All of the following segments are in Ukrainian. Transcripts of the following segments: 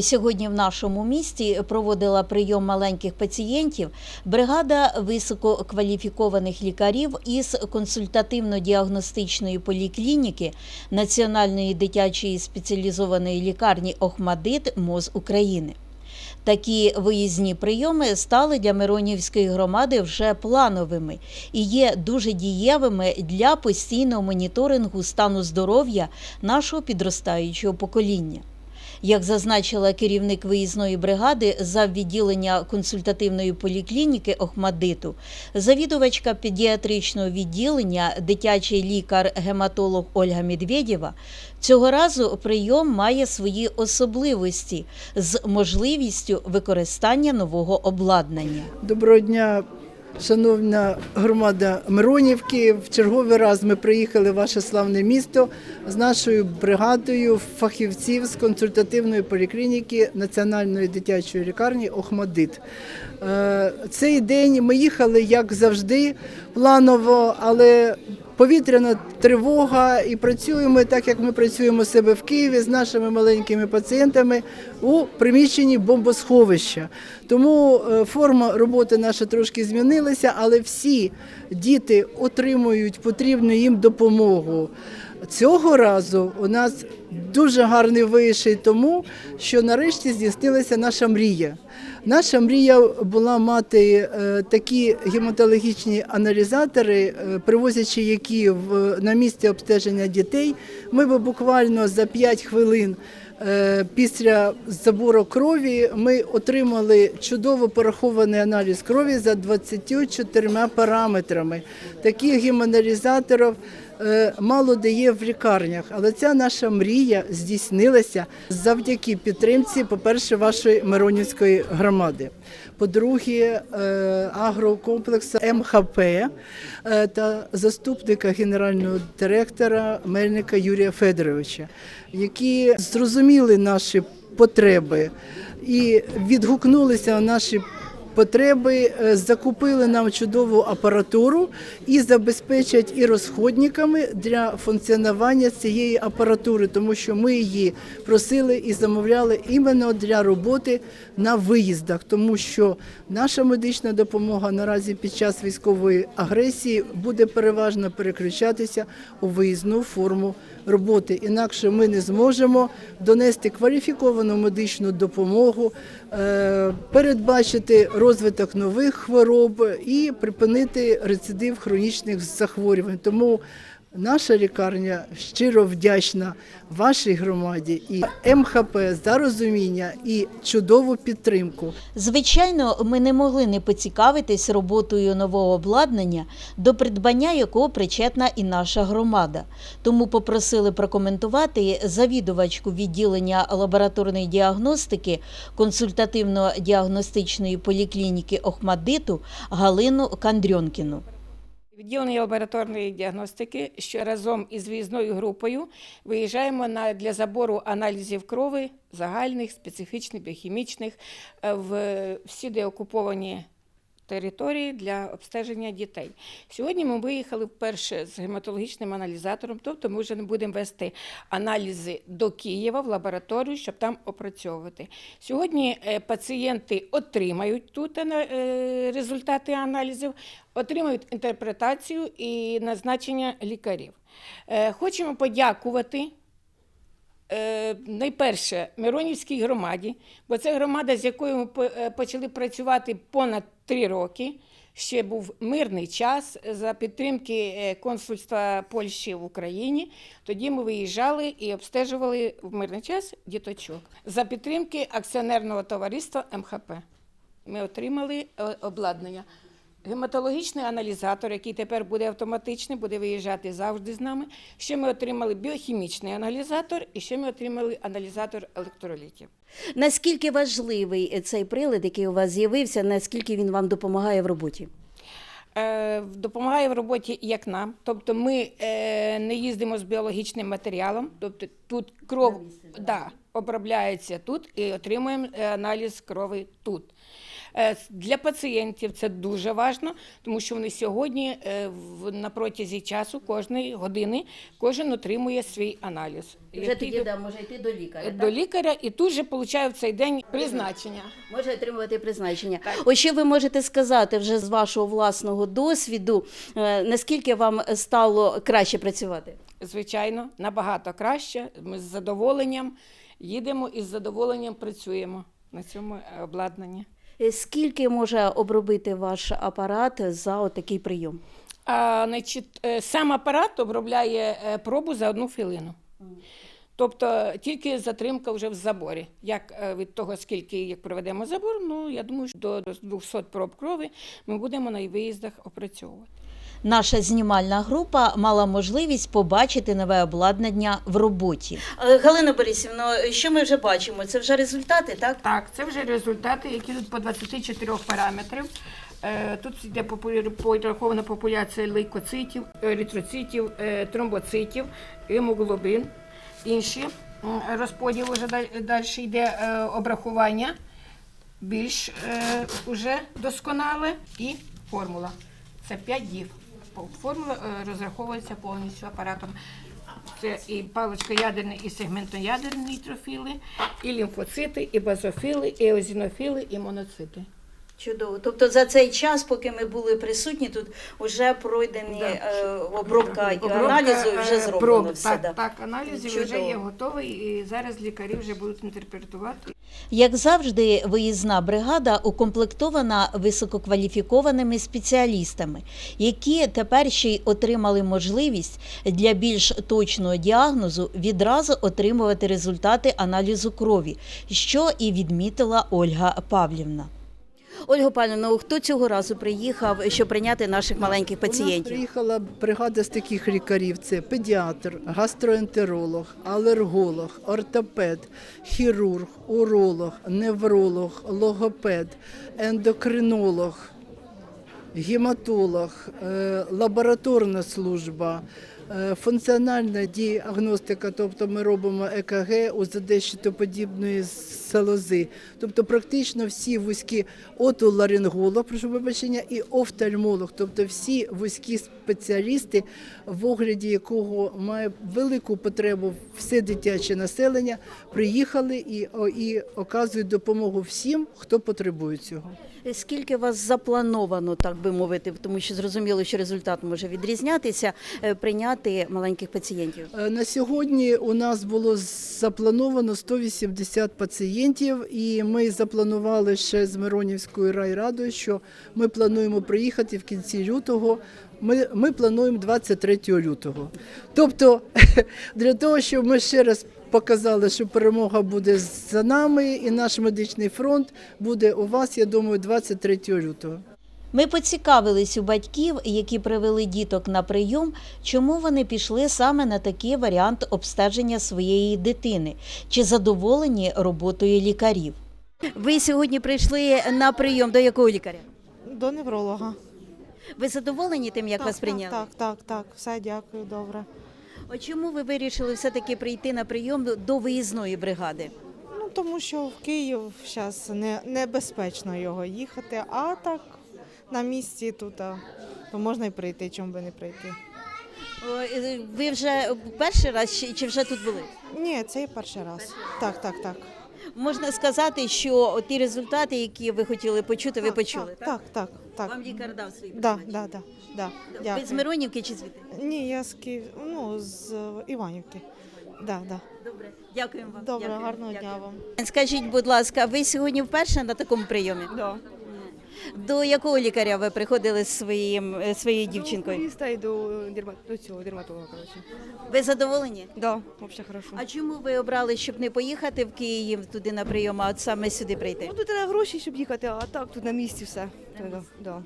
Сьогодні в нашому місті проводила прийом маленьких пацієнтів бригада висококваліфікованих лікарів із консультативно-діагностичної поліклініки Національної дитячої спеціалізованої лікарні Охмадит МОЗ України. Такі виїзні прийоми стали для Миронівської громади вже плановими і є дуже дієвими для постійного моніторингу стану здоров'я нашого підростаючого покоління. Як зазначила керівник виїзної бригади за відділення консультативної поліклініки Охмадиту, завідувачка педіатричного відділення, дитячий лікар-гематолог Ольга Медведєва, цього разу прийом має свої особливості з можливістю використання нового обладнання. Доброго дня, шановна громада Миронівки. В черговий раз ми приїхали в ваше славне місто з нашою бригадою фахівців з консультативної поліклініки Національної дитячої лікарні Охмадит. Е, Цей день ми їхали, як завжди, планово, але повітряна тривога і працюємо так, як ми працюємо себе в Києві з нашими маленькими пацієнтами у приміщенні бомбосховища. Тому е, форма роботи наша трошки змінилася, але всі діти отримують потрібну їм допомогу. Цього разу у нас дуже гарний виший, тому що нарешті здійснилася наша мрія. Наша мрія була мати е, такі гематологічні аналізатори, е, привозячи які в, на місці обстеження дітей, ми би буквально за 5 хвилин е, після забору крові ми отримали чудово порахований аналіз крові за 24 параметрами. Таких гемоаналізаторів мало де є в лікарнях, але ця наша мрія здійснилася завдяки підтримці, по-перше, вашої Миронівської громади. По-друге, е, агрокомплексу МХП е, та заступника генерального директора Мельника Юрія Федоровича, які зрозуміли наші потреби і відгукнулися на наші потреби, е, закупили нам чудову апаратуру і забезпечать і розходниками для функціонування цієї апаратури, тому що ми її просили і замовляли іменно для роботи на виїздах, тому що наша медична допомога наразі під час військової агресії буде переважно переключатися у виїзну форму роботи. Інакше ми не зможемо донести кваліфіковану медичну допомогу, е, передбачити розвиток нових хвороб і припинити рецидив хронічних захворювань. Тому наша лікарня щиро вдячна вашій громаді і МХП за розуміння і чудову підтримку. Звичайно, ми не могли не поцікавитись роботою нового обладнання, до придбання якого причетна і наша громада. Тому попросили прокоментувати завідувачку відділення лабораторної діагностики консультативно-діагностичної поліклініки Охмадиту Галину Кандрьонкіну. Відділення лабораторної діагностики, що разом із виїзною групою виїжджаємо на, для забору аналізів крови загальних, специфічних, біохімічних е, в всі деокуповані території для обстеження дітей. Сьогодні ми виїхали вперше з гематологічним аналізатором, тобто ми вже не будемо вести аналізи до Києва в лабораторію, щоб там опрацьовувати. Сьогодні е, пацієнти отримають тут е, результати аналізів, отримають інтерпретацію і назначення лікарів. Е, Хочемо подякувати Е, найперше Миронівській громаді, бо це громада, з якою ми е, почали працювати понад три роки. Ще був мирний час за підтримки е, консульства Польщі в Україні. Тоді ми виїжджали і обстежували в мирний час діточок за підтримки акціонерного товариства МХП. Ми отримали обладнання. Гематологічний аналізатор, який тепер буде автоматичний, буде виїжджати завжди з нами. Ще ми отримали біохімічний аналізатор і ще ми отримали аналізатор електролітів. Наскільки важливий цей прилад, який у вас з'явився, наскільки він вам допомагає в роботі? Е, допомагає в роботі як нам. Тобто ми е, не їздимо з біологічним матеріалом, тобто тут кров да, обробляється тут і отримуємо е, аналіз крови тут. Е, Для пацієнтів це дуже важливо, тому що вони сьогодні е, на протязі часу кожної години кожен отримує свій аналіз. Вже тоді до- да, може йти до лікаря. до лікаря і тут же получає в цей день призначення. Може отримувати призначення. Ось що ви можете сказати вже з вашого власного досвіду, наскільки вам стало краще працювати? Звичайно, набагато краще. Ми з задоволенням їдемо і з задоволенням працюємо на цьому е, обладнанні. Е, Скільки може обробити ваш апарат за отакий прийом? А, значить, е, сам апарат обробляє пробу за одну хвилину. Тобто тільки затримка вже в заборі. Як від того, скільки як проведемо забор, ну я думаю, що до 200 проб крові ми будемо на виїздах опрацьовувати. Наша знімальна група мала можливість побачити нове обладнання в роботі. Галина Борисівна, що ми вже бачимо? Це вже результати, так? Так, це вже результати, які тут по 24 параметрів. Е, Тут йде порахована популяція лейкоцитів, еритроцитів, е, тромбоцитів, гемоглобин, інші розподіл вже далі йде е, обрахування більш е, уже досконале і формула. Це 5 дів. Формула е, розраховується повністю апаратом. Це і паличкоядерні, і сегментоядерні нейтрофіли, і лімфоцити, і базофіли, і озінофіли, і моноцити. Чудово. Тобто за цей час, поки ми були присутні, тут вже пройдені Да. е, обробка, і Обробка, аналізу, і вже е, зроблено проб. все. Так, да. так, аналізи Чудово. вже є готові, і зараз лікарі вже будуть інтерпретувати. Як завжди, виїзна бригада укомплектована висококваліфікованими спеціалістами, які тепер ще й отримали можливість для більш точного діагнозу відразу отримувати результати аналізу крові, що і відмітила Ольга Павлівна. Ольга Павлівна, хто цього разу приїхав, щоб прийняти наших маленьких У нас приїхала бригада з таких лікарів: це педіатр, гастроентеролог, алерголог, ортопед, хірург, уролог, невролог, логопед, ендокринолог, гематолог, е, лабораторна служба. е, Функціональна діагностика, тобто ми робимо ЕКГ, УЗД щитоподібної залози. Тобто практично всі вузькі отоларинголог, прошу вибачення, і офтальмолог, тобто всі вузькі спеціалісти, в огляді якого має велику потребу все дитяче населення, приїхали і, і оказують допомогу всім, хто потребує цього. Скільки вас заплановано, так би мовити, тому що зрозуміло, що результат може відрізнятися, е, прийняти маленьких пацієнтів? Е, На сьогодні у нас було заплановано 180 пацієнтів, і ми запланували ще з Миронівською райрадою, що ми плануємо приїхати в кінці лютого. Ми, ми плануємо 23 лютого. Тобто, для того, щоб ми ще раз показали, що перемога буде за нами, і наш медичний фронт буде у вас, я думаю, 23 лютого. Ми поцікавились у батьків, які привели діток на прийом, чому вони пішли саме на такий варіант обстеження своєї дитини, чи задоволені роботою лікарів. Ви сьогодні прийшли на прийом до якого лікаря? До невролога. Ви задоволені тим, як так, вас прийняли? Так, так, так. Все, дякую, добре. А чому ви вирішили все-таки прийти на прийом до- до виїзної бригади? Ну тому що в Київ зараз не, небезпечно його їхати, а так на місці тут то можна й прийти, чому би не прийти. Ви вже перший раз чи- чи вже тут були? Ні, це і перший раз. Так, так, так. Можна сказати, що ті результати, які ви хотіли почути, ви почули. Так, так, так. Вам лікар дав свій Да, призначення? да, да, да. Ви Дякую. з Миронівки чи звідти? Ні, я з Київ, ну, з Іванівки. Да, да. Добре, дякуємо вам. Добре, гарного дня вам. Скажіть, будь ласка, ви сьогодні вперше на такому прийомі? Да. До якого лікаря ви приходили з своїм, е, своєю дівчинкою? Окулиста и до, дерма... до цього дерматолога, короче. Ви задоволені? Да, вообще хорошо. А чому ви обрали, щоб не поїхати в Київ туди на прийом, а от саме сюди прийти? Ну, тут треба гроші, щоб їхати, а так тут на місці все. Да, да.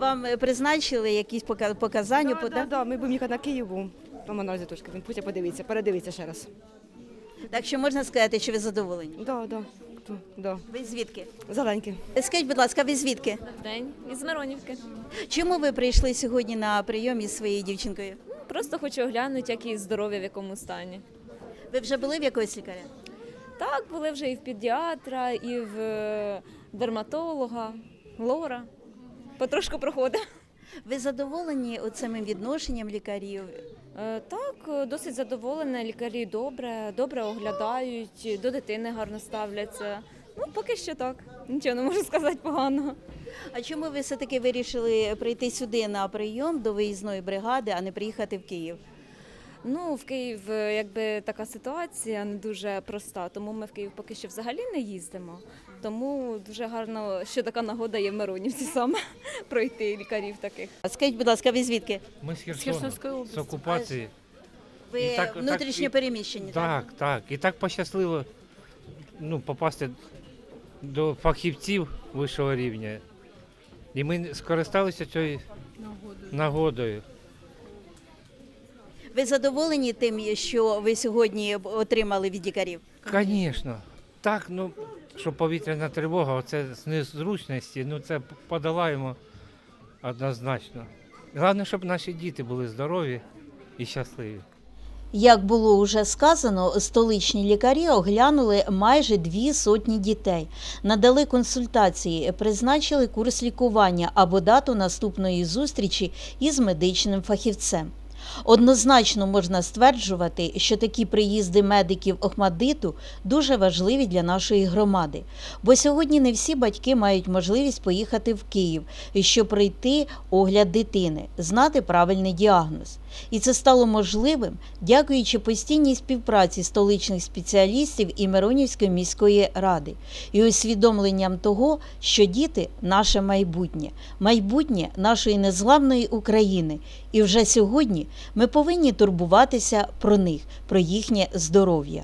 Вам е, призначили якісь пока- показання? Да, да, да, ми будемо їхати на Київ, бо там аналізи трошки. Він пусть подивиться, передивиться ще раз. Так що можна сказати, що ви задоволені? Да, да, ту- да. Ви звідки? Зеленькі. Скажіть, будь ласка, ви звідки? День із Миронівки. Чому ви прийшли сьогодні на прийом із своєю дівчинкою? Просто хочу оглянути, як її здоров'я в якому стані. Ви вже були в якогось лікаря? Так, були вже і в педіатра, і в е, дерматолога, лора. Потрошку проходить. Ви задоволені цим відношенням лікарів? Е, Так, досить задоволена. Лікарі добре, добре оглядають, до дитини гарно ставляться. Ну, поки що так. Нічого не можу сказати поганого. А чому ви все-таки вирішили прийти сюди на прийом до виїзної бригади, а не приїхати в Київ? Ну, в Київ якби така ситуація не дуже проста, тому ми в Київ поки що взагалі не їздимо. Тому дуже гарно, що така нагода є в Миронівці саме пройти лікарів таких. Скажіть, будь ласка, ви звідки? Ми з Херсона, Херсонської області. з окупації. Ви І так- внутрішньо так, і- переміщені, так? Так, так. І так пощасливо ну, попасти до фахівців вищого рівня. І ми скористалися цією нагодою. Ви задоволені тим, що ви сьогодні отримали від лікарів? Звісно. Так, ну, що повітряна тривога, оце з незручності, ну це подолаємо однозначно. Головне, щоб наші діти були здорові і щасливі. Як було уже сказано, столичні лікарі оглянули майже дві сотні дітей, надали консультації, призначили курс лікування або дату наступної зустрічі із медичним фахівцем. Однозначно можна стверджувати, що такі приїзди медиків Охмадиту дуже важливі для нашої громади, бо сьогодні не всі батьки мають можливість поїхати в Київ, щоб пройти огляд дитини, знати правильний діагноз. І це стало можливим дякуючи постійній співпраці столичних спеціалістів і Миронівської міської ради і усвідомленням того, що діти наше майбутнє, майбутнє нашої незламної України. І вже сьогодні ми повинні турбуватися про них, про їхнє здоров'я.